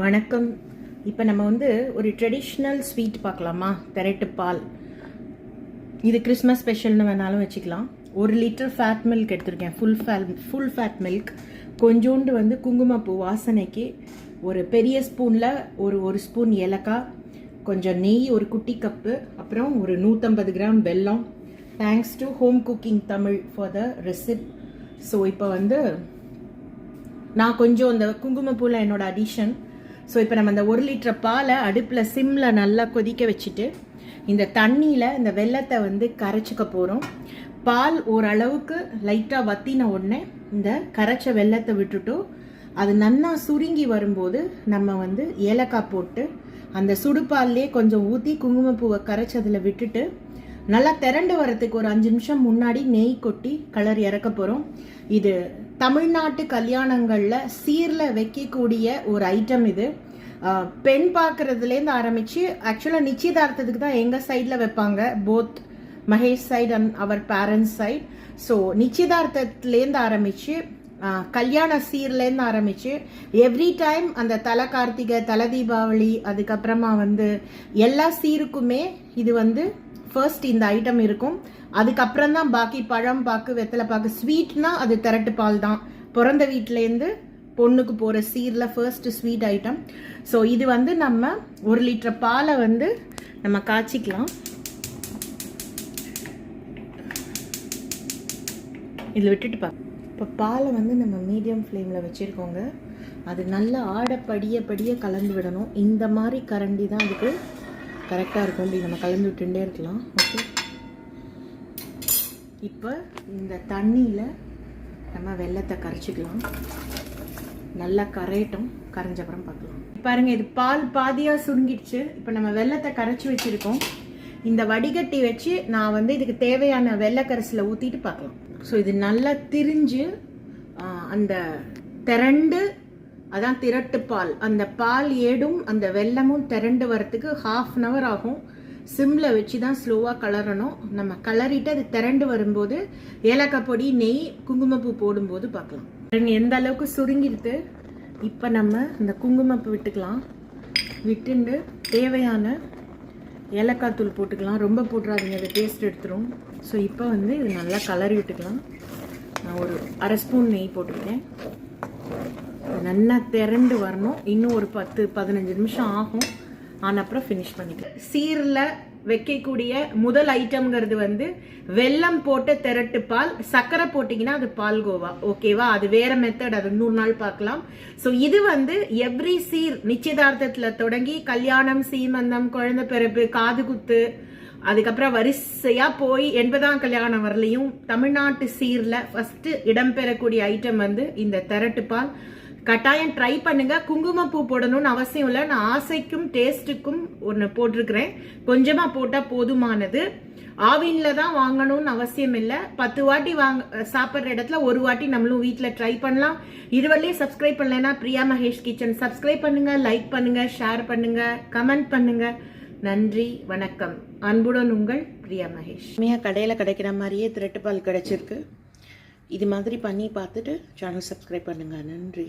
வணக்கம். இப்போ நம்ம வந்து ஒரு ட்ரெடிஷ்னல் ஸ்வீட் பார்க்கலாமா? திரட்டு பால். இது கிறிஸ்மஸ் ஸ்பெஷல்னு வேணாலும் வச்சுக்கலாம். ஒரு லிட்டர் ஃபேட் மில்க் எடுத்திருக்கேன். Full fat full fat milk கொஞ்சோண்டு வந்து குங்குமப்பூ வாசனைக்கு ஒரு பெரிய ஸ்பூனில் ஒரு ஒரு ஸ்பூன் ஏலக்காய் கொஞ்சம் நெய் ஒரு குட்டி கப்பு அப்புறம் ஒரு நூற்றம்பது கிராம் வெல்லம். Thanks to home cooking Tamil for the recipe so இப்போ வந்து நான் கொஞ்சம் இந்த குங்குமப்பூவில் என்னோடய அடிஷன் ஸோ இப்போ நம்ம அந்த ஒரு லிட்டர் பாலை அடுப்பில் சிம்மில் நல்லா கொதிக்க வச்சுட்டு இந்த தண்ணியில் இந்த வெள்ளத்தை வந்து கரைச்சிக்க போகிறோம் பால் ஓரளவுக்கு லைட்டாக வத்தின உடனே இந்த கரைச்ச வெள்ளத்தை விட்டுட்டு அது நன்னா சுருங்கி வரும்போது நம்ம வந்து ஏலக்காய் போட்டு அந்த சுடுபால்லே கொஞ்சம் ஊற்றி குங்குமப்பூவை கரைச்சதில் விட்டுட்டு நல்லா திரண்டு வரத்துக்கு ஒரு அஞ்சு நிமிஷம் முன்னாடி நெய் கொட்டி கலர் இறக்க போகிறோம் இது தமிழ்நாட்டு கல்யாணங்களில் சீரில் வைக்கக்கூடிய ஒரு ஐட்டம் இது. பெண் பார்க்குறதுலேருந்து ஆரம்பித்து ஆக்சுவலாக நிச்சயதார்த்தத்துக்கு தான் எங்கள் சைடில் வைப்பாங்க. போத் மகேஷ் சைட் அண்ட் அவர் பேரண்ட்ஸ் சைட் ஸோ நிச்சயதார்த்தத்துலேருந்து ஆரம்பித்து கல்யாண சீர்லேருந்து ஆரம்பித்து எவ்ரி டைம் அந்த தலை கார்த்திகை தலை தீபாவளி அதுக்கப்புறமா வந்து எல்லா சீருக்குமே இது வந்து ஃபர்ஸ்ட் இந்த ஐட்டம் இருக்கும். அதுக்கப்புறம் தான் பாக்கி பழம் பாக்கு வெத்தலை பாக்கு ஸ்வீட்னா அது திரட்டு பால் தான். பிறந்த வீட்டிலேருந்து பொண்ணுக்கு போகிற சீரில் ஃபர்ஸ்ட் ஸ்வீட் ஐட்டம் ஸோ இது வந்து நம்ம ஒரு லிட்டர் பாலை வந்து நம்ம காய்ச்சிக்கலாம். இதில் விட்டுட்டு பா. இப்போ பாலை வந்து நம்ம மீடியம் ஃப்ளேமில் வச்சுருக்கோங்க. அது நல்லா ஆட படிய படிய கலந்து விடணும். இந்த மாதிரி கரண்டி தான் அதுக்கு கரெக்டாக இருக்கும். இப்படி நம்ம கலந்து விட்டுட்டே இருக்கலாம். ஓகே இப்போ இந்த தண்ணியில் நம்ம வெள்ளத்தை கரைச்சிக்கலாம். நல்லா கரையட்டும். கரைஞ்சப்புறம் பார்க்கலாம். பாருங்க இது பால் பாதியாக சுருங்கிடுச்சு. இப்போ நம்ம வெள்ளத்தை கரைச்சி வச்சுருக்கோம். இந்த வடிகட்டி வச்சு நான் வந்து இதுக்கு தேவையான வெள்ளக்கரசில் ஊற்றிட்டு பார்க்கலாம். ஸோ இது நல்லா திரிஞ்சு அந்த திரண்டு அதான் திரட்டு பால். அந்த பால் ஏடும் அந்த வெல்லமும் திரண்டு வரத்துக்கு ஹாஃப் அன் ஹவர் ஆகும். சிம்மில் வச்சு தான் ஸ்லோவாக கலரணும். நம்ம கலரிட்டு அது திரண்டு வரும்போது ஏலக்காய் பொடி நெய் குங்குமப்பூ போடும்போது பார்க்கலாம். பாருங்க எந்த அளவுக்கு சுருங்கிடுது இப்போ நம்ம இந்த குங்குமப்பூ விட்டுக்கலாம். விட்டுண்டு தேவையான ஏலக்காய் தூள் போட்டுக்கலாம். ரொம்ப போட்டுறாதீங்க அது டேஸ்ட் எடுத்துரும். ஸோ இப்போ வந்து இது நல்லா கலரி விட்டுக்கலாம். நான் ஒரு அரை ஸ்பூன் நெய் போட்டிருக்கேன். நல்லா திரண்டு வரணும். இன்னும் ஒரு பத்து பதினஞ்சு நிமிஷம் ஆகும். ஆன அப்புறம் ஃபினிஷ் பண்ணிக்கலாம். சீரில் வைக்கக்கூடிய முதல் ஐட்டம்ங்கிறது வந்து வெல்லம் போட்ட திரட்டு பால் சர்க்கரை போட்டிங்கன்னா அது பால்கோவா. ஓகேவா அது வேற மெத்தட் அது நூறு நாள் பார்க்கலாம். ஸோ இது வந்து எவ்ரி சீர் நிச்சயதார்த்தத்தில் தொடங்கி கல்யாணம் சீமந்தம் குழந்தை பிறப்பு காது குத்து அதுக்கப்புறம் வரிசையாக போய் எண்பதாம் கல்யாணம் வரலையும் தமிழ்நாட்டு சீரில் ஃபஸ்ட்டு இடம்பெறக்கூடிய ஐட்டம் வந்து இந்த திரட்டு பால். கட்டாயம் ட்ரை பண்ணுங்க. குங்குமப்பூ போடணும்னு அவசியம் இல்லை. நான் ஆசைக்கும் டேஸ்ட்டுக்கும் ஒன்று போட்டிருக்கிறேன். கொஞ்சமாக போட்டால் போதுமானது. ஆவின்ல தான் வாங்கணும்னு அவசியம் இல்லை. பத்து வாட்டி வாங்க சாப்பிட்ற இடத்துல ஒரு வாட்டி நம்மளும் வீட்டில் ட்ரை பண்ணலாம். இதுவரையும் சப்ஸ்கிரைப் பண்ணலைன்னா பிரியா மகேஷ் கிச்சன் சப்ஸ்கிரைப் பண்ணுங்க லைக் பண்ணுங்க ஷேர் பண்ணுங்க கமெண்ட் பண்ணுங்க. நன்றி வணக்கம். அன்புடன் உங்கள் பிரியா மகேஷ். கடையில் கிடைக்கிற மாதிரியே திரட்டு பால் கிடைச்சிருக்கு. இது மாதிரி பண்ணி பார்த்துட்டு சேனல் சப்ஸ்கிரைப் பண்ணுங்கள் நன்றி.